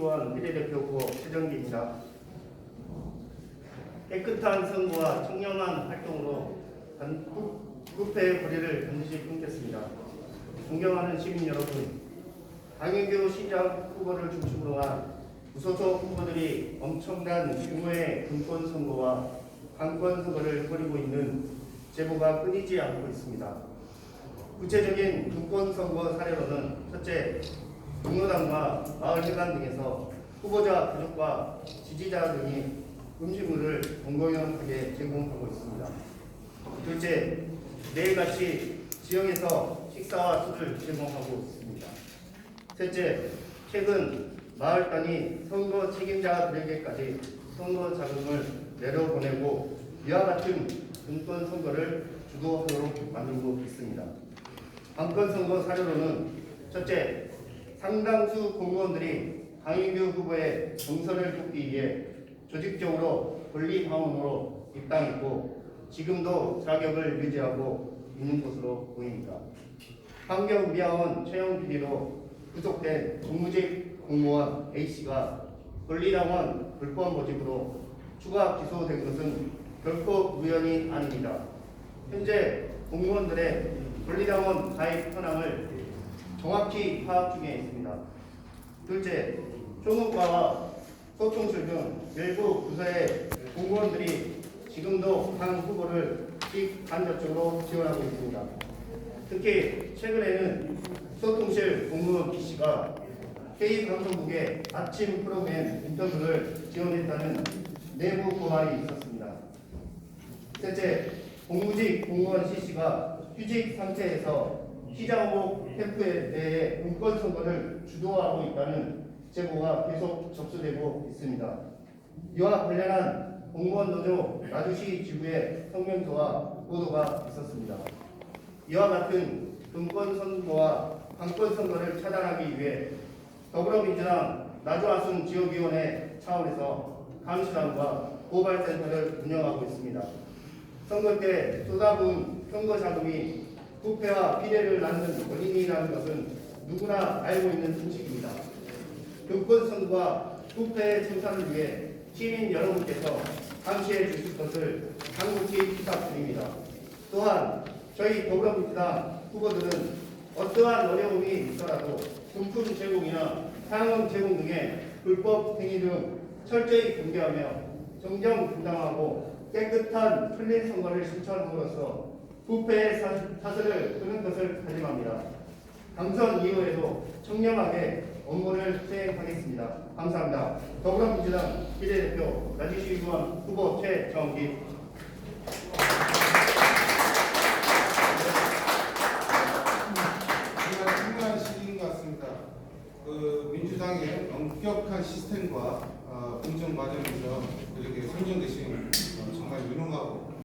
유한 비례대표 후보 최정기입니다. 깨끗한 선거와 청렴한 활동으로 부패의 거리를 반드시 끊겠습니다. 존경하는 시민 여러분, 강인규 시장 후보를 중심으로 한 무소속 후보들이 엄청난 규모의 금권 선거와 강권 선거를 벌이고 있는 제보가 끊이지 않고 있습니다. 구체적인 금권 선거 사례로는 첫째, 동료당과 마을회관 등에서 후보자 가족과 지지자 등이 음식물을 공공연하게 제공하고 있습니다. 둘째, 매일같이 지역에서 식사와 술을 제공하고 있습니다. 셋째, 최근 마을 단위 선거 책임자들에게까지 선거 자금을 내려보내고 이와 같은 금권 선거를 주도하도록 만들고 있습니다. 관건 선거 사례로는 첫째, 상당수 공무원들이 강인규 후보의 정선을 돕기 위해 조직적으로 권리당원으로 입당했고 지금도 자격을 유지하고 있는 것으로 보입니다. 환경미화원 채용 비리로 구속된 공무직 공무원 A씨가 권리당원 불법 모집으로 추가 기소된 것은 결코 우연이 아닙니다. 현재 공무원들의 권리당원 가입 현황을 정확히 파악 중에 있습니다. 둘째, 총무과와 소통실 등 일부 부서의 공무원들이 지금도 강 후보를 직간접적으로 지원하고 있습니다. 특히 최근에는 소통실 공무원 B씨가 K방송국의 아침 프로그램 인터뷰를 지원했다는 내부 고발이 있었습니다. 셋째, 공무직 공무원 C씨가 휴직 상태에서 시장호복 캠프에 대해 인권 선거를 주도하고 있다는 제보가 계속 접수되고 있습니다. 이와 관련한 공무원 노조 나주시 지부의 성명서와 보도가 있었습니다. 이와 같은 금권 선거와 강권 선거를 차단하기 위해 더불어민주당 나주아순 지역위원회 차원에서 감시단과 고발센터를 운영하고 있습니다. 선거 때 쏟아부은 선거 자금이 부패와 비례를 낳는 원인이라는 것은 누구나 알고 있는. 금권 선거와 부패의 청산을 위해 시민 여러분께서 감시해 주실 것을 간곡히 부탁드립니다. 또한 저희 더불어민주당 후보들은 어떠한 어려움이 있더라도 금품 제공이나 상품 제공 등의 불법 행위 등 철저히 경계하며 정정당당하고 깨끗한 틀린 선거를 실천함으로써 부패의 사- 사슬을 끄는 것을 다짐합니다. 당선 이후에도 청렴하게 업무를 수행하겠습니다. 감사합니다. 더불어민주당 비례대표 나주시 의원 후보 최정기. 그 민주당의 엄격한 시스템과 어, 공정 과정에서 이렇게 선정되신 어, 정말 유능하고